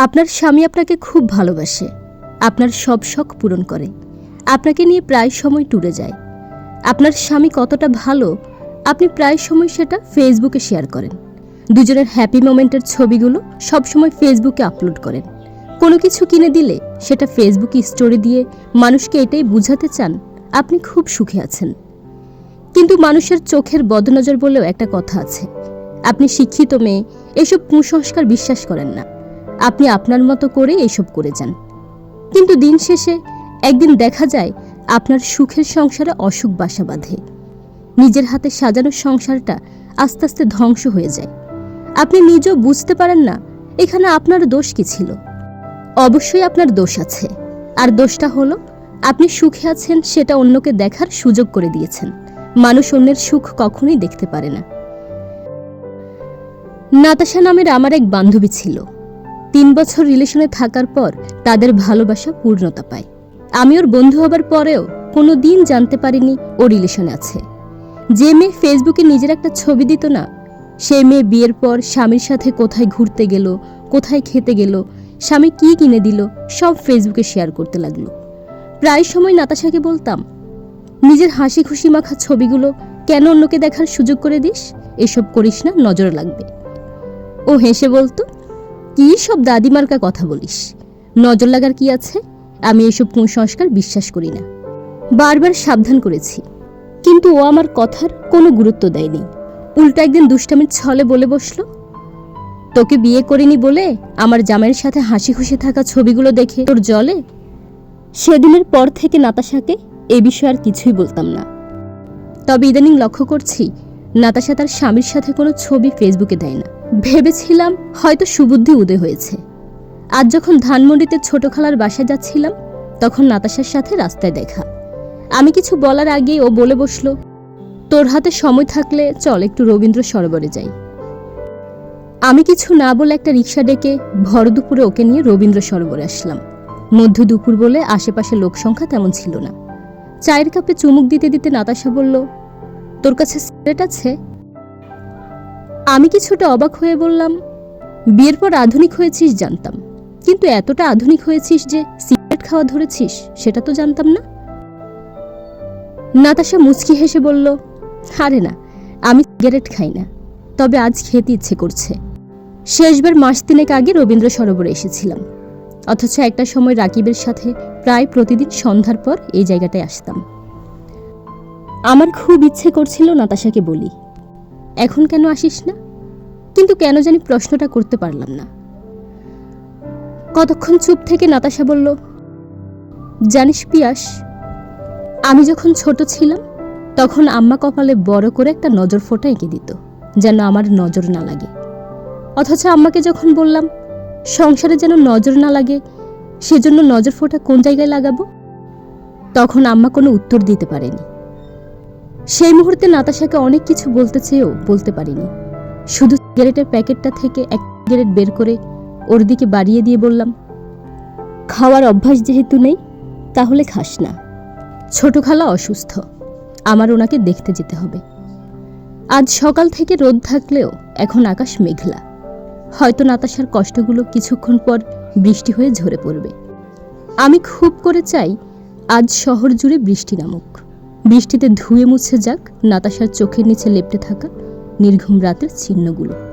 আপনার স্বামী আপনাকে খুব ভালোবাসে। আপনার সব শখ পূরণ করে। আপনাকে নিয়ে প্রায় সময় ট্যুরে যায়। আপনার স্বামী কতটা ভালো, আপনি প্রায় সময় সেটা ফেসবুকে শেয়ার করেন। দুজনের হ্যাপি মোমেন্টের ছবিগুলো সবসময় ফেসবুকে আপলোড করেন। কোনো কিছু কিনে দিলে সেটা ফেসবুকে স্টোরি দিয়ে মানুষকে এটাই বুঝাতে চান, আপনি খুব সুখে আছেন। কিন্তু মানুষের চোখের বদনজর বলেও একটা কথা আছে। আপনি শিক্ষিত মেয়ে, এসব কুসংস্কার বিশ্বাস করেন না। আপনি আপনার মতো করে এসব করে যান। কিন্তু দিন শেষে একদিন দেখা যায় আপনার সুখের সংসারে অসুখ বাসা বাঁধে। নিজের হাতে সাজানো সংসারটা আস্তে আস্তে ধ্বংস হয়ে যায়। আপনি নিজেও বুঝতে পারেন না এখানে আপনার দোষ কি ছিল। অবশ্যই আপনার দোষ আছে। আর দোষটা হলো, আপনি সুখে আছেন সেটা অন্যকে দেখার সুযোগ করে দিয়েছেন। মানুষ অন্যের সুখ কখনোই দেখতে পারে না। নাতাশা নামের আমার এক বান্ধবী ছিল। তিন বছর রিলেশনে থাকার পর তাদের ভালোবাসা পূর্ণতা পায়। আমি ওর বন্ধু হবার পরেও কোনো দিন জানতে পারিনি ও রিলেশনে আছে। যে মেয়ে ফেসবুকে নিজের একটা ছবি দিত না, সে মেয়ে বিয়ের পর স্বামীর সাথে কোথায় ঘুরতে গেল, কোথায় খেতে গেল, স্বামী কী কিনে দিল, সব ফেসবুকে শেয়ার করতে লাগল। প্রায় সময় নাতাশাকে বলতাম, নিজের হাসি খুশি মাখা ছবিগুলো কেন অন্যকে দেখার সুযোগ করে দিস? এসব করিস না, নজরে লাগবে। ও হেসে বলতো কি সব দাদিমার্কা কথা বলিস? নজর লাগার কি আছে? আমি এসব কুসংস্কার বিশ্বাস করি না। বারবার সাবধান করেছি। কিন্তু ও আমার কথার কোনো গুরুত্ব দেয়নি। উল্টা একদিন দুষ্টামির ছলে বলে বসল, তোকে বিয়ে করিনি বলে আমার জামাইয়ের সাথে হাসি খুশি থাকা ছবিগুলো দেখে তোর জলে? সেদিনের পর থেকে নাতাশাকে এ বিষয়ে আর কিছুই বলতাম না। তবে ইদানিং লক্ষ্য করছি, নাতাশা তার স্বামীর সাথে কোনো ছবি ফেসবুকে দেয় না। ভেবেছিলাম হয়তো সুবুদ্ধি উদয় হয়েছে। আজ যখন ধানমন্ডিতে ছোট খালার বাসায় যাচ্ছিলাম, তখন নাতাশার সাথে রাস্তায় দেখা। আমি কিছু বলার আগে ও বলে বসল, তোর হাতে সময় থাকলে চল একটু রবীন্দ্র সরোবরে যাই। আমি কিছু না বলে একটা রিক্সা ডেকে ভর দুপুরে ওকে নিয়ে রবীন্দ্র সরোবরে আসলাম। মধ্য দুপুর বলে আশেপাশে লোক সংখ্যা তেমন ছিল না। চায়ের কাপে চুমুক দিতে দিতে নাতাশা বলল, তোর কাছে সিগারেট আছে? আমি কিছুটা অবাক হয়ে বললাম? বিয়ের পর আধুনিক হয়েছিস জানতাম। কিন্তু এতটা আধুনিক হয়েছিস যে সিগারেট খাওয়া ধরেছিস, সেটা তো জানতাম না। নাতাশা মুচকি হেসে বলল, আরে না, আমি সিগারেট খাই না। তবে আজ খেতে ইচ্ছে করছে। শেষবার মাস তিনেক আগে রবীন্দ্র সরোবরে এসেছিলাম। অথচ একটা সময় রাকিবের সাথে প্রায় প্রতিদিন সন্ধ্যার পর এই জায়গাটায় আসতাম। আমার খুব ইচ্ছে করছিল নাতাশাকে বলি। এখন কেন আসিস না? কিন্তু কেন জানি প্রশ্নটা করতে পারলাম না। কতক্ষণ চুপ থেকে নাতাশা বলল, জানিস পিয়াস, আমি যখন ছোট ছিলাম, তখন আম্মা কপালে বড় করে একটা নজর ফোঁটা এঁকে দিত, যেন আমার নজর না লাগে। অথচ আম্মাকে যখন বললাম, সংসারে যেন নজর না লাগে, সেজন্য নজর ফোঁটা কোন জায়গায় লাগাবো? তখন আম্মা কোনো উত্তর দিতে পারেনি। সেই মুহূর্তে নাতাশাকে অনেক কিছু বলতে চেয়েও বলতে পারিনি। শুধু সিগারেটের প্যাকেটটা থেকে এক সিগারেট বের করে ওর দিকে বাড়িয়ে দিয়ে বললাম, খাওয়ার অভ্যাস যেহেতু নেই, তাহলে খাস না। ছোট খালা অসুস্থ, আমার ওনাকে দেখতে যেতে হবে। আজ সকাল থেকে রোদ থাকলেও এখন আকাশ মেঘলা। হয়তো নাতাশার কষ্টগুলো কিছুক্ষণ পর বৃষ্টি হয়ে ঝরে পড়বে। আমি খুব করে চাই আজ শহর জুড়ে বৃষ্টি নামুক। বৃষ্টিতে ধুয়ে মুছে যাক নাতাশার চোখের নিচে লেপটে থাকা নির্ঘুম রাতের চিহ্নগুলো